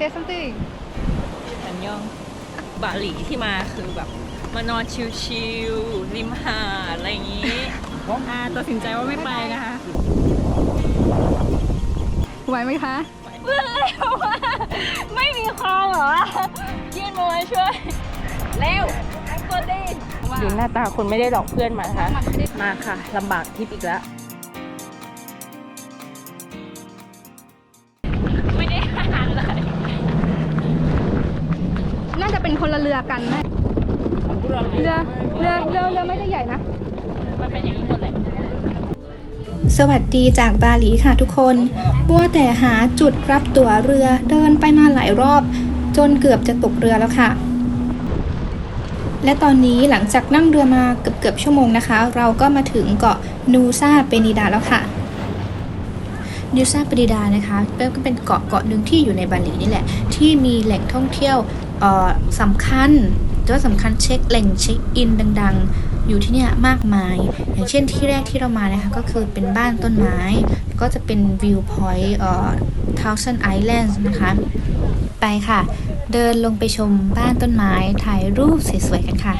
say something อันยองบาหลีที่มาคือแบบมานอนชิลๆริมหาดอะไรอย่างนี้อ่าตัดสินใจว่าไม่ไปนะคะไหวไหมคะเพื่อนเร็วอะไม่มีคลองเหรอวะยื่นมือมาช่วย เร็วกดดิดูหน้าตาคนไม่ได้หลอกเพื่อนมานะคะมาค่ะลำบากทิปอีกแล้ว กันนะเรือเรือเรือเรือไม่ได้ใหญ่นะ มันเป็นอย่างนี้หมดเลยสวัสดีจากบาหลีค่ะทุกคนมัวแต่หาจุดรับตั๋วเรือเดินไปมาหลายรอบ จนเกือบจะตกเรือแล้วค่ะ และตอนนี้หลังจากนั่งเรือมาเกือบเกือบชั่วโมงนะคะ เราก็มาถึงเกาะนูซาเปนิดาแล้วค่ะนูซาเปนิดานะคะก็เป็นเกาะเกาะหนึ่งที่อยู่ในบาหลีนี่แหละ ที่มีแหล่งท่องเที่ยว สำคัญก็สำคัญเช็คแหล่งเช็คอินดัง ๆ อยู่ที่เนี่ยมากมาย อย่างเช่นที่แรกที่เรามานะคะก็คือเป็นบ้านต้นไม้ ก็จะเป็นวิวพอยต์เอ่อ Thousand Islands นะคะ ไปค่ะ เดินลงไปชมบ้านต้นไม้ถ่ายรูปสวยๆกันค่ะ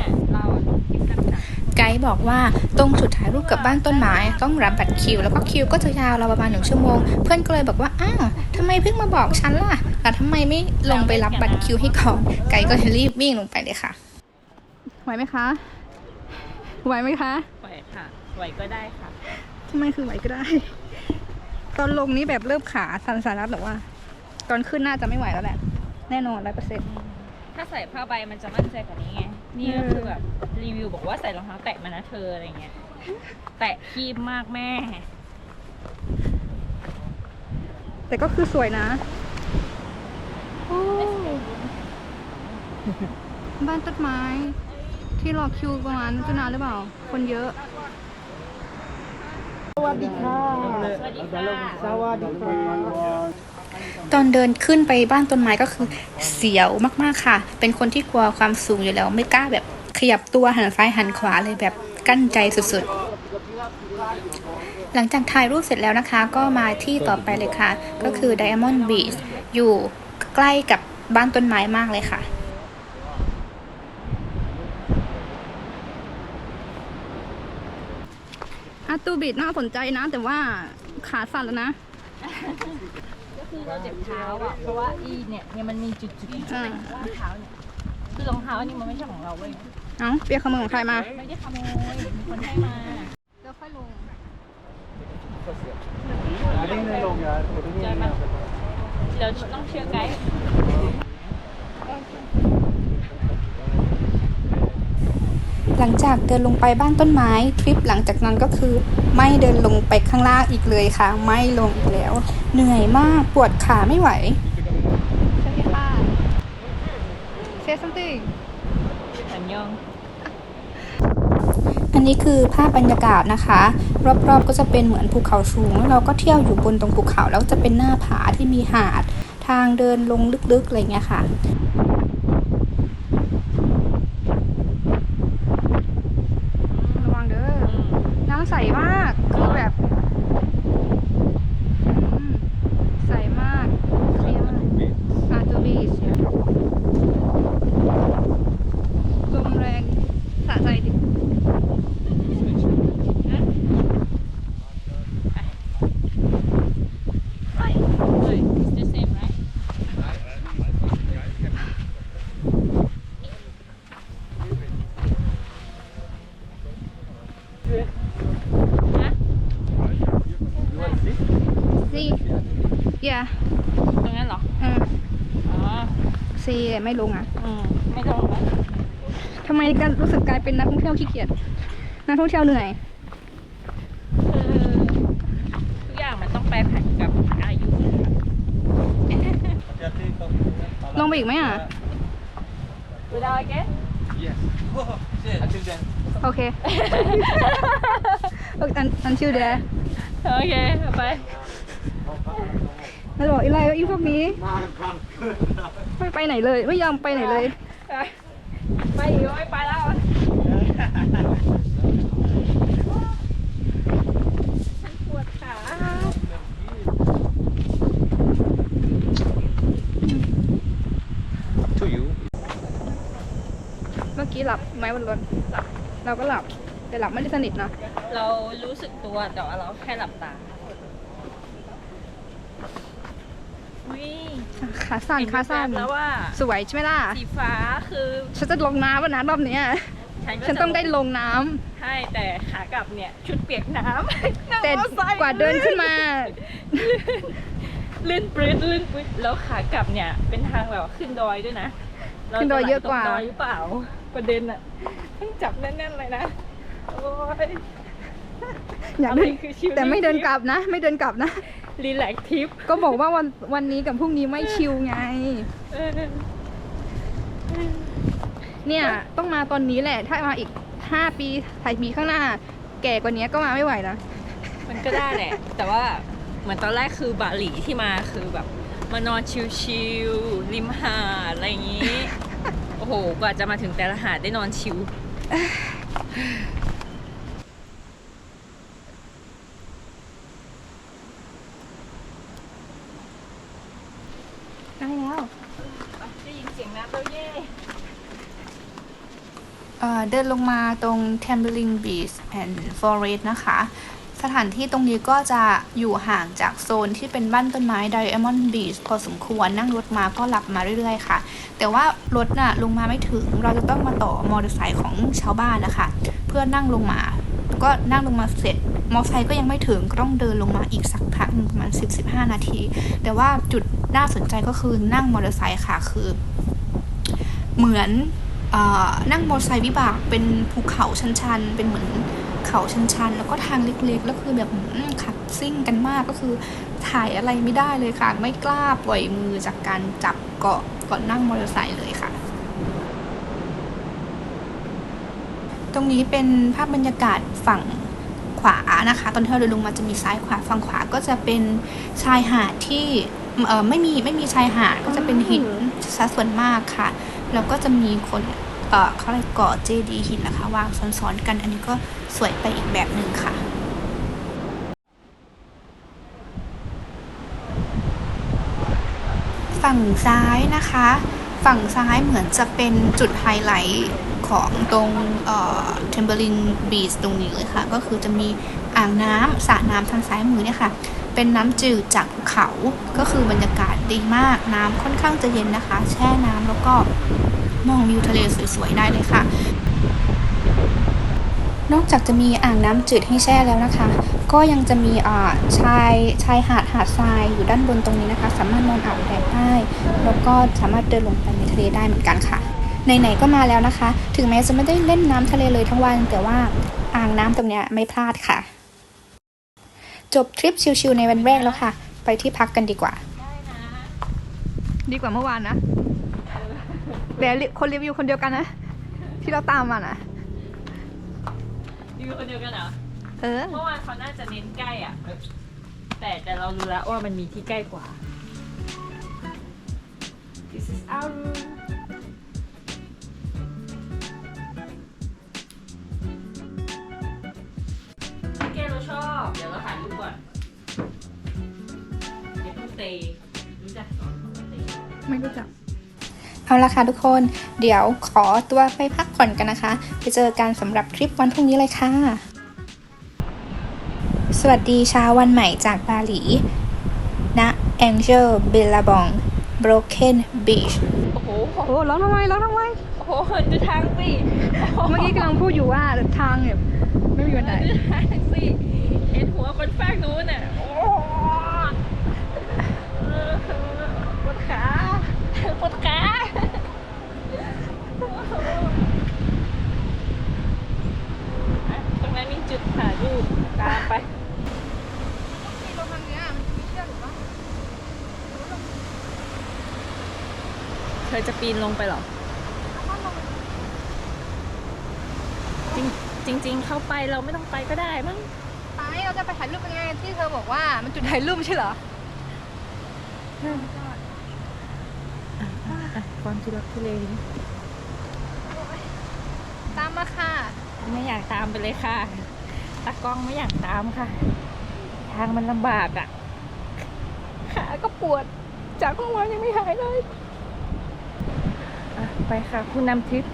ไกด์บอกว่าตรงจุดถ่ายรูปกับบ้านต้นไม้ต้องรับบัตรคิว แล้วก็คิวก็จะยาวเราวประมาณหนึ่งชั่วโมง เพื่อนก็เลยบอกว่าอ้าวทำไมเพิ่งมาบอกฉันล่ะแต่ทำไมไม่ลงไปรับบัตรคิวให้ก่อนไกด์ก็เลยรีบวิ่งลงไปเลยค่ะไหวไหมคะไหวไหมคะไหวค่ะไหวก็ได้ค่ะทำไมคือไหวก็ได้ ตอนลงนี้แบบเริ่มขาสั่นๆแล้วแต่ว่า ตอนขึ้นน่าจะไม่ไหวแล้วแหละแน่นอนร้อยเปอร์เซ็นต์ ถ้าใส่ผ้าใบมันจะมั่นใจกว่านี้ไง นี่ก็คือแบบรีวิวบอกว่าใส่รองเท้าแตะมานะเธออะไรเงี้ย แตะคีบมากแม่ แต่ก็คือสวยนะโอ้บ้านต้นไม้ ที่รอคิวประมาณจะนานหรือเปล่า คนเยอะ สวัสดีค่ะ ตอนเดินขึ้นไปบ้านต้นไม้ก็คือเสียวมากๆค่ะ เป็นคนที่กลัวความสูงอยู่แล้ว ไม่กล้าแบบขยับตัวหันซ้ายหันขวาเลยแบบกั้นใจสุดๆ หลังจากถ่ายรูปเสร็จแล้วนะคะ ก็มาที่ต่อไปเลยค่ะ ก็คือ Diamond Beach อยู่ใกล้กับบ้านต้นไม้มากเลยค่ะอาตูบิดน่าสนใจนะ แต่ว่าขาสั่นแล้วนะ คือเราเจ็บเท้าอะเพราะว่าอีเนี่ยเนี่ยมันมีจุดๆที่เป็นรองเท้าเนี่ยคือรองเท้านี่มันไม่ใช่ของเราเว้ยเอ้าเปียกขโมยของใครมา ไม่ได้ขโมยมีคนให้มาแล้วค่อยลงเจอมาเดี๋ยวต้องเชื่อไกด์ หลังจากเดินลงไปบ้านต้นไม้ทริปหลังจากนั้นก็คือ ไม่เดินลงไปข้างล่างอีกเลยค่ะ ไม่ลงอีกแล้ว เหนื่อยมากปวดขาไม่ไหวใช่ค่ะ say something อันยองอันนี้คือภาพบรรยากาศนะคะ รอบๆก็จะเป็นเหมือนภูเขาสูงแล้วเราก็เที่ยวอยู่บนตรงภูเขาแล้วจะเป็นหน้าผาที่มีหาด ทางเดินลงลึกๆอะไรเงี้ยค่ะระวังเด้อ น้ำใสมาก คือแบบอืมใสมากเคลียร์มากอาตูบีชลมแรงสะใจดิ Right. It's the same, right? ฮะ ซีอย่า ตรงนั้นเหรอ อืม อ๋อ ซี ไม่ลงอะอืมไม่ต้องนะทำไมกันรู้สึกกลายเป็นนักท่องเที่ยวขี้เกียจนักท่องเที่ยวเหนื่อยคือทุกอย่างมันต้องแปรผันกับอายุลงไปอีกไหมอะ Without again? Yes. Until then. โอเคอั มันบอกอีไรว่าอีพวกนี้ไม่ไปไหนเลย ไม่ยอมไปไหนเลย ไปอีกไม่ไปแล้วเมื่อกี้หลับไหมบนรถหลับเราก็หลับแต่หลับไม่ได้สนิทนะ เรารู้สึกตัวแต่ว่าเราแค่หลับตา ขาสั้นเห็นขาสั้นแว๊บๆแล้วว่าสวยใช่ไหมล่ะสีฟ้าคือ ฉันจะลงน้ำแล้วนะรอบเนี้ยก็ฉันจะต้องได้ลงน้ำใช่แต่ขากลับเนี่ย ชุดเปียกน้ำแต่นั่งมอไซค์กว่าเดินขึ้นมาลื่นปลื้ดลื่นปลื้ดแล้วขากลับเนี่ย เป็นทางแบบขึ้นดอยด้วยนะราขึ้นดอยเยอะกว่าจไหลตดอยหรือเปล่า ประเด็นอะต้องจับแน่นๆเลยนะโอ้ยอยากเดินอะไรคือชีวิตแต่ไม่เดินกลับนะ ไม่เดินกลับนะ รีแลกทริปก็บอกว่าวันวันนี้กับพรุ่งนี้ไม่ชิลไงเออเนี่ยต้องมาตอนนี้แหละ ถ้ามาอีกห้าปีถ่ายปีข้างหน้า แก่กว่านี้ก็มาไม่ไหวนะ มันก็ได้แหละ แต่ว่าเหมือนตอนแรกคือบาหลีที่มาคือแบบ มานอนชิลๆริมหาดอะไรอย่างนี้ โอ้โห กว่าจะมาถึงแต่ละหาดได้นอนชิล ได้แล้ว ได้ยินเสียงน้ำแล้วเย่ เดินลงมาตรง t a m b l i n g Beach and Forest นะคะ สถานที่ตรงนี้ก็จะอยู่ห่างจากโซนที่เป็นบ้านต้นไม้ Diamond Beach พอสมควรนั่งรถมาก็หลับมาเรื่อยๆค่ะ แต่ว่ารถน่ะลงมาไม่ถึงเราจะต้องมาต่อมอเตอร์ไซค์ของชาวบ้านนะคะ เพื่อนั่งลงมา ก็นั่งลงมาเสร็จมอเตอร์ไซค์ก็ยังไม่ถึงก็ต้องเดินลงมาอีกสักพักประมาณ10-15 นาที แต่ว่าจุดน่าสนใจก็คือนั่งมอเตอร์ไซค์ค่ะคือ เหมือน นั่งมอเตอร์ไซค์วิบากเป็นภูเขาชันๆ เป็นเหมือนเขาชันๆ แล้วก็ทางเล็กๆ แล้วคือแบบขับซิ่งกันมากก็คือถ่ายอะไรไม่ได้เลยค่ะ ไม่กล้าปล่อยมือจากการจับเกาะก่อนนั่งมอเตอร์ไซค์เลยค่ะ ตรงนี้เป็นภาพบรรยากาศฝั่งขวานะคะ ตอนที่เราเดินลงมาจะมีซ้ายขวาฝั่งขวาก็จะเป็นชายหาดที่ไม่มีไม่มีชายหาดก็จะเป็นหินซะส่วนมากค่ะ แล้วก็จะมีคนเอ่อขาเรียกก่อเจดีหินนะคะวางซ้อนๆกัน อันนี้ก็สวยไปอีกแบบหนึ่งค่ะฝั่งซ้ายนะคะ ฝั่งซ้ายเหมือนจะเป็นจุดไฮไลท์ของตรงเอ่อเทมเบอร์ลินบีชตรงนี้เลยค่ะ ก็คือจะมีอ่างน้ำสระน้ำทางซ้ายมือเนี่ยค่ะ เป็นน้ำจืดจากภูเขา ก็คือบรรยากาศดีมาก น้ำค่อนข้างจะเย็นนะคะ แช่น้ำแล้วก็มองวิวทะเลสวยๆได้เลยค่ะ นอกจากจะมีอ่างน้ำจืดให้แช่แล้วนะคะ ก็ยังจะมีอ่าชายชายหาดหาดทรายอยู่ด้านบนตรงนี้นะคะ สามารถนอนอาบแดดได้ แล้วก็สามารถเดินลงไปในทะเลได้เหมือนกันค่ะไหนๆก็มาแล้วนะคะ ถึงแม้จะไม่ได้เล่นน้ำทะเลเลยทั้งวัน แต่ว่าอ่างน้ำตรงเนี้ยไม่พลาดค่ะ จบทริปชิลๆในวันแรกแล้วค่ะ ไปที่พักกันดีกว่า ดีกว่าเมื่อวานนะแต่คนรีวิวคนเดียวกันนะ ที่เราตามมานะอยู่คนเดียวกันเหรอเออเมื่อวานเขาน่าจะเน้นใกล้อะ แต่แต่เรารู้แล้วว่ามันมีที่ใกล้กว่า This is our room ชอบ เดี๋ยวเราถ่ายรูปก่อนเดี๋ยวเพิ่งเตยรู้จักสอนคำว่าเตย ไม่รู้จัก เอาละค่ะทุกคน เดี๋ยวขอตัวไปพักผ่อนกันนะคะ ไปเจอกันสำหรับทริปวันพรุ่งนี้เลยค่ะ สวัสดีเช้าวันใหม่จากบาหลีณ Angel b i l a b o n g Broken Beach โอ้โห โอ้ร้องทำไมร้องทำไม โอ้โหเหินดูทางสิโอ้โหเมื่อกี้กำลังพูดอยู่ว่าทางเนี่ยไม่มีวันไหน ดูทางสิ เห็นหัวคนฟากนู้นน่ะ โอ้โหเออปวดขาปวดขาอะตรงนั้นมีจุดถ่ายรูปตามไปเธอจะปีนลงไปเหรอ จริงจริง ๆ เข้าไปเราไม่ต้องไปก็ได้มั้งไปเรา จะไปถ่ายรูปกันไงที่เธอบอกว่ามันจุดถ่ายรูปใช่เหรอความทุลักทุเลนตามมาค่ะ ไม่อยากตามไปเลยค่ะ ตากล้องไม่อยากตามค่ะ ทางมันลำบากอะ่ะ ขาก็ปวด จากเมื่อวานยังไม่หายเลย ไปค่ะ คุณนำทริป ต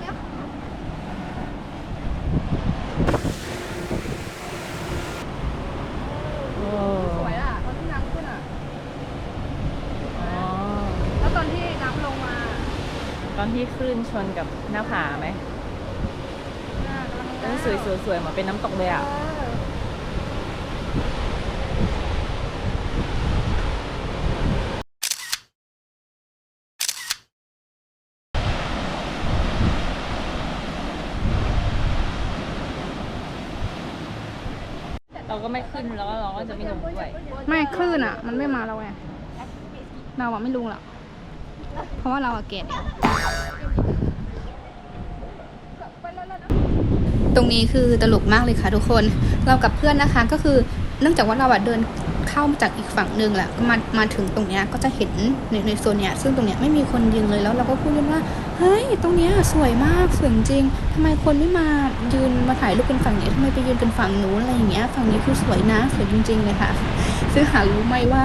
อนที่คลื่นชนกับหน้าผาไหมเออสวยสวยสวยเหมือนเป็นน้ำตกเลยอะเราก็ไม่ขึ้นแล้วก็เราก็จะไม่ลงด้วย ไม่คลื่นอะ มันไม่มาเราไงเราอะไม่รู้หรอก เพราะว่าเราอะเกตตรงนี้คือตลกมากเลยค่ะทุกคน เรากับเพื่อนนะคะก็คือเนื่องจากว่าเราอะเดินเข้ามาจากอีกฝั่งหนึ่งแหละมามาถึงตรงเนี้ยก็จะเห็นในในโซนเนี้ยซึ่งตรงเนี้ยไม่มีคนยืนเลยแล้วเราก็พูดกันว่าเฮ้ยตรงเนี้ยสวยมากสวยจริงทำไมคนไม่มายืนมาถ่ายรูปเป็นฝั่งเนี้ยทำไมไปยืนเป็นฝั่งนู้นอะไรอย่างเงี้ยฝั่งนี้คือสวยนะสวยจริงๆเลยค่ะ ซึ่งหารู้ไหมว่า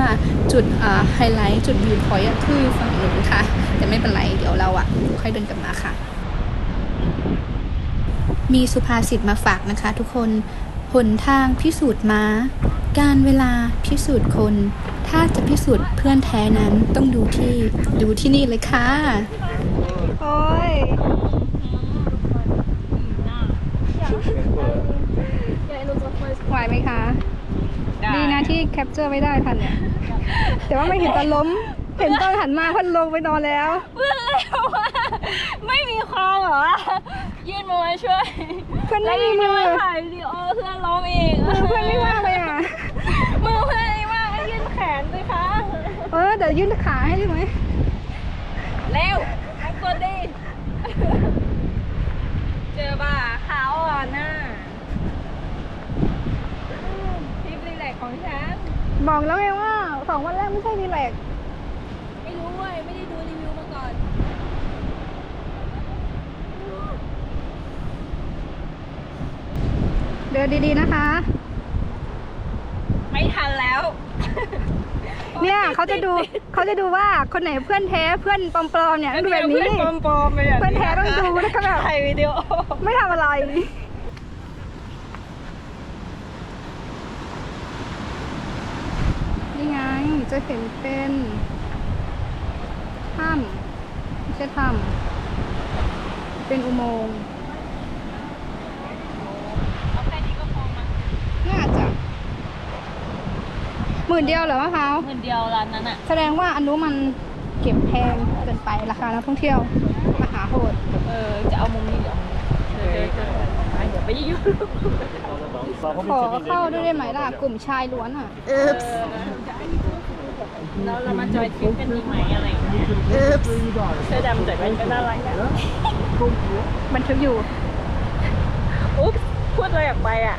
จุดไฮไลท์จุดวิวพอยต์คือฝั่งนู้นค่ะ แต่ไม่เป็นไร เดี๋ยวเราอะค่อยเดินกลับมาค่ะ มีสุภาษิตมาฝากนะคะทุกคนหนทางพิสูจน์ม้า การเวลาพิสูจน์คน ถ้าจะพิสูจน์เพื่อนแท้นั้นต้องดูที่ดูที่นี่เลยค่ะ โอ้ยไหวไหมคะ ดีนะที่แคปเจอร์ไม่ได้ทันเนี่ย แต่ว่าไม่เห็นตอนล้ม เห็นตอนหันมาเพันลงไปนอนแล้ว เพื่อนเร็วอะไม่มีคอเหรอยื่นมือมาช่วยเพื่อนไม่มีมือ แล้วยังจะาถ่ายวิดีโอเพื่อนร้องเองมือเพื่อนไม่ว่างเลยอะ มือเพื่อนไม่ว่างก็ยื่นแขนสิคะเออเดี๋ยวยื่นขาให้ได้ไหม เร็วแอคตัวดีเจอบ่าขาวอ่อนน่ะทริปรีแลกซ์ของฉัน บอกแล้วไงว่าสองวันแรกไม่ใช่ดีแลกซ์ไม่รู้เว้ยไม่ได้ดูรีวิวมาก่อน เดินดีๆนะคะ ไม่ทันแล้ว เนี่ยเขาจะดูเขาจะดูว่าคนไหนเพื่อนแท้เพื่อนปลอมๆเนี่ยต้องดูแบบนี้เพื่อนปลอมๆไปแบบเพื่อนแท้ต้องดูแล้วก็แบบถ่ายวิดีโอ ไม่ทำอะไร นี่ไงจะเห็นเป็นถ้ำไม่ใช่ถ้ำเป็นอุโมงค์เอาแค่นี้ก็พอมั้งน่าจะหมื่นเดียวเหรอมะพร้าวเงินเดียวร้านนั้นอะแสดงว่าอันนู้นมันเก็บแพงเกินไปราคานักท่องเที่ยว มหาโหด เออ จะเอามุมนี้เดี๋ยวเดี๋ยว เดี๋ยวเดี๋ยวเดี๋ยวไปยุ่งขอเข้าด้วยได้ไหมล่ะ กลุ่มชายล้วนอะแล้วเรามาจอยทริปกันดีไหมอะไรอย่างเงี้ยเสื้อดำแต่แว่นก็น่ารักอะบันทึกอยู่อุ๊บพูดอะไรออกไปอะ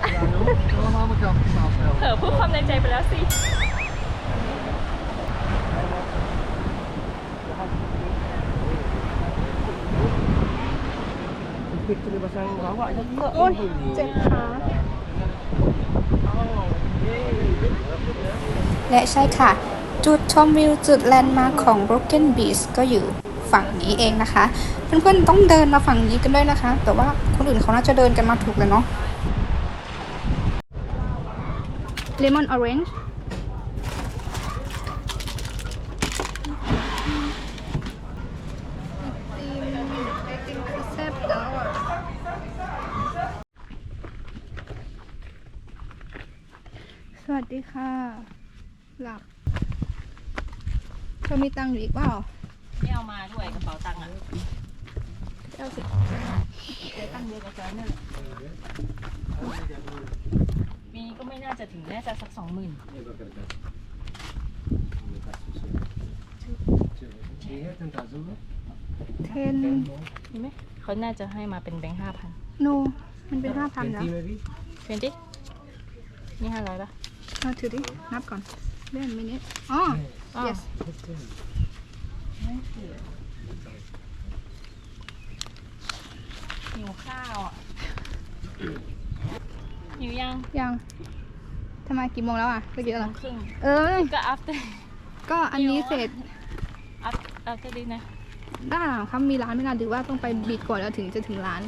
เออพูดความในใจไปแล้วสิ โอ้ยเจ็บขาและใช่ค่ะ จุดชมวิวจุดแลนด์มาร์คของ Broken Beach ก็อยู่ฝั่งนี้เองนะคะ เพื่อนๆต้องเดินมาฝั่งนี้กันด้วยนะคะ แต่ว่าคนอื่นเขาน่าจะเดินกันมาถูกเลยเนาะเล ค่ะ หลับเธอมีตังค์อยู่อีกเปล่าไม่เอามาด้วยกระเป๋าตังค์อะเอาสิเดี๋ยวตั้งเยอะกว่าจอยนั่นแหละปีนี้ก็ไม่น่าจะถึงน่าจะสักสองหมื่นเทนมีไหมเขาน่าจะให้มาเป็นแบงค์ห้าพันโน มันเป็นห้าพันแล้วเห็นดินี่ห้าร้อยปะ มาถือดิ นับก่อนเล่นมินิอ๋ออ้าว yes หิวข้าวอะหิวยังยังทำไมกี่โมงแล้วอะเมื่อกี้เหรอครึ่งเออก็ after ก็อันนี้เสร็จ after after this นะได้เหรอครับมีร้านไม่นานหรือว่าต้องไปบีดก่อนแล้วถึงจะถึงร้าน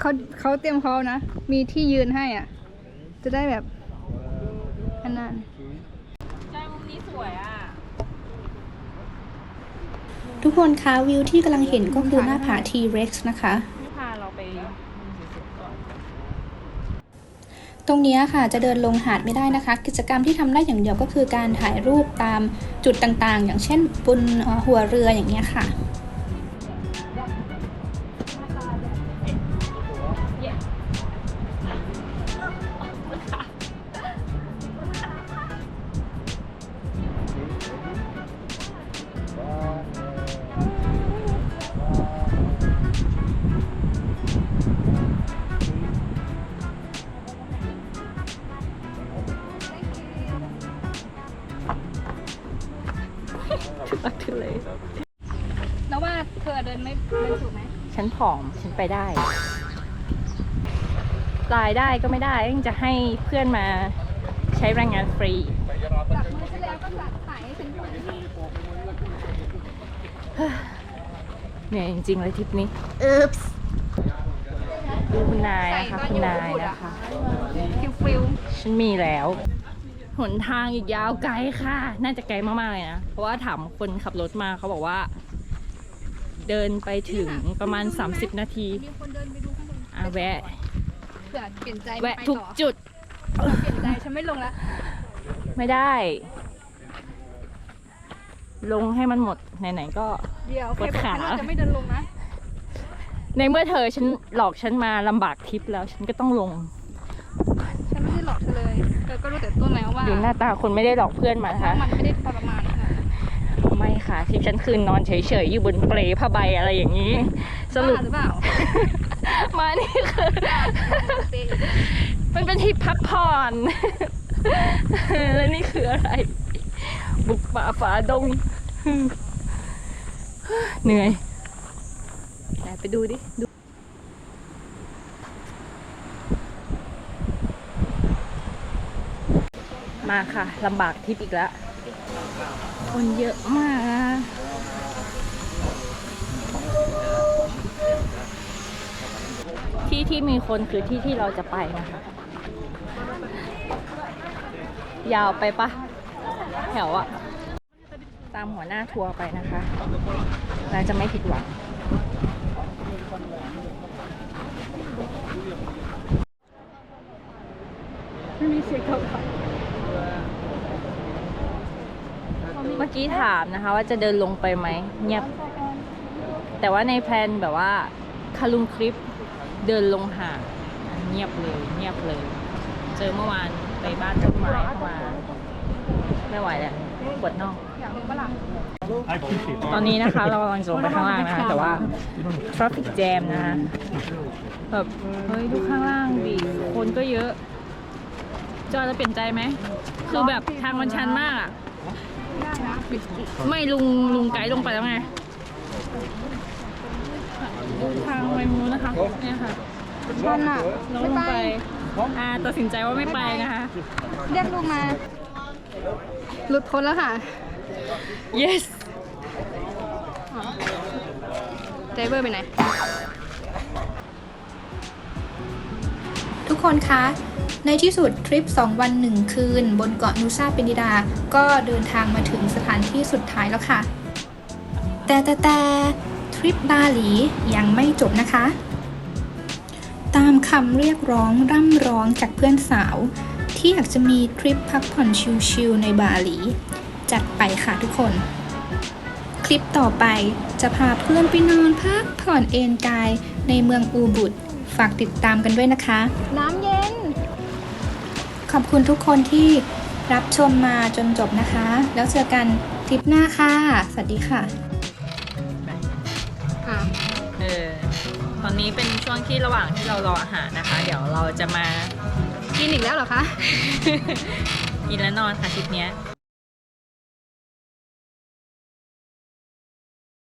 เขาเขาเตรียมเขานะ มีที่ยืนให้อะ จะได้แบบอนนั้นใช่มุมนี้สวยอะ ทุกคนคะวิวที่กำลังเห็นก็คือหน้าผาทีเร็กซ์นะคะ ตรงนี้ค่ะจะเดินลงหาดไม่ได้นะคะ กิจกรรมที่ทำได้อย่างเดียวก็คือการถ่ายรูปตามจุดต่างๆ อย่างเช่นบนหัวเรืออย่างเงี้ยค่ะ เธอเดินไม่เดินถูกไหมฉันผอมฉันไปได้ตายได้ก็ไม่ได้ยังจะให้เพื่อนมาใช้แรงงานฟรีจับมือฉันแล้วก็สัดถ่ายให้ฉันดูเหนื่อยจริงๆเลยทริปนี้ดูคุณนายนะคะคุณนายนะคะฟิวฟิวฉันมีแล้วหนทางอีกยาวไกลค่ะ น่าจะไกลมากๆเลยนะ เพราะว่าถามคนขับรถมาเขาบอกว่า เดินไปถึงประมาณ 30 นาทีมีคนเดินไปดูข้างบนอะแวะ เผื่อเปลี่ยนใจแวะไปทุกต่อจุดเผื่อเปลี่ยนใจฉันไม่ลงแล้วไม่ได้ ลงให้มันหมด ไหนๆก็ เดี๋ยวปวดขาใครบอกฉันว่าจะไม่เดินลงนะในเมื่อเธอฉันหลอกฉันมาลำบากทริปแล้วฉันก็ต้องลง ฉันไม่ได้หลอกเธอเลยเธอก็รู้แต่ต้นแล้วว่าดูหน้าตาคนไม่ได้หลอกเพื่อนมานะคะว่ามันไม่ได้ทรมานขนาดนั้นไม่ ค่ะทริปฉันคืนนอนเฉยๆอยู่บนเปลผ้าใบอะไรอย่างนี้ สรุปบ้าหรือเปล่า มานี่คือ มันเป็นที่พักผ่อนแล้วนี่คืออะไร บุกป่าฝ่าดง เหนื่อยไหนไปดูดิดูมาค่ะลำบากทริปอีกแล้ว คนเยอะมากนะที่ที่มีคนคือที่ที่เราจะไปนะคะ ยาวไปปะแถวอะตามหัวหน้าทัวร์ไปนะคะเราจะไม่ผิดหวัง ไม่มีเสียงเขาค่ะ เมื่อกี้ถามนะคะว่าจะเดินลงไปไหมเงียบ แต่ว่าในแพลนแบบว่าคาลุงคลิปเดินลงหาดเงียบเลยเงียบเลย เจอเมื่อวานไปบ้านต้นไม้เข้ามาไม่ไหวแล้วปวดน่องตอนนี้นะคะเรากำลังจะลงไปข้างล่างนะคะ แต่ว่า traffic jam นะคะแบบเฮ้ยดูข้างล่างดิคนก็เยอะ จอยจะเปลี่ยนใจไหม คือแบบทางมันชันมากอะ ได้นะไม่ลุงลุงไกด์ลงไปแล้วไงดูทางไปมูนะคะ เนี่ยค่ะชันอะเราลไม่งไปไป อ่าตัดสินใจว่าไม่ไปนะคะ เรียกลูกมา หลุดพ้นแล้วค่ะ yes ไดเวอร์ไปไหน ทุกคนคะ ในที่สุดทริป 2 วัน 1 คืน บนเกาะนูซาเปนิดา ก็เดินทางมาถึงสถานที่สุดท้ายแล้วค่ะ แต่แต่แต่ทริปบาหลียังไม่จบนะคะ ตามคำเรียกร้องร่ำร้องจากเพื่อนสาว ที่อยากจะมีทริปพักผ่อนชิลๆในบาหลี จัดไปค่ะทุกคนคลิปต่อไปจะพาเพื่อนไปนอนพักผ่อนเอนกายในเมืองอูบุดฝากติดตามกันด้วยนะคะ น้ำเย็น ขอบคุณทุกคนที่รับชมมาจนจบนะคะ แล้วเจอกันคลิปหน้าค่ะ สวัสดีค่ะอะเออตอนนี้เป็นช่วงที่ระหว่างที่เรารออาหารนะคะ เดี๋ยวเราจะมากินอีกแล้วเหรอคะ กินและนอนค่ะทริปเนี้ย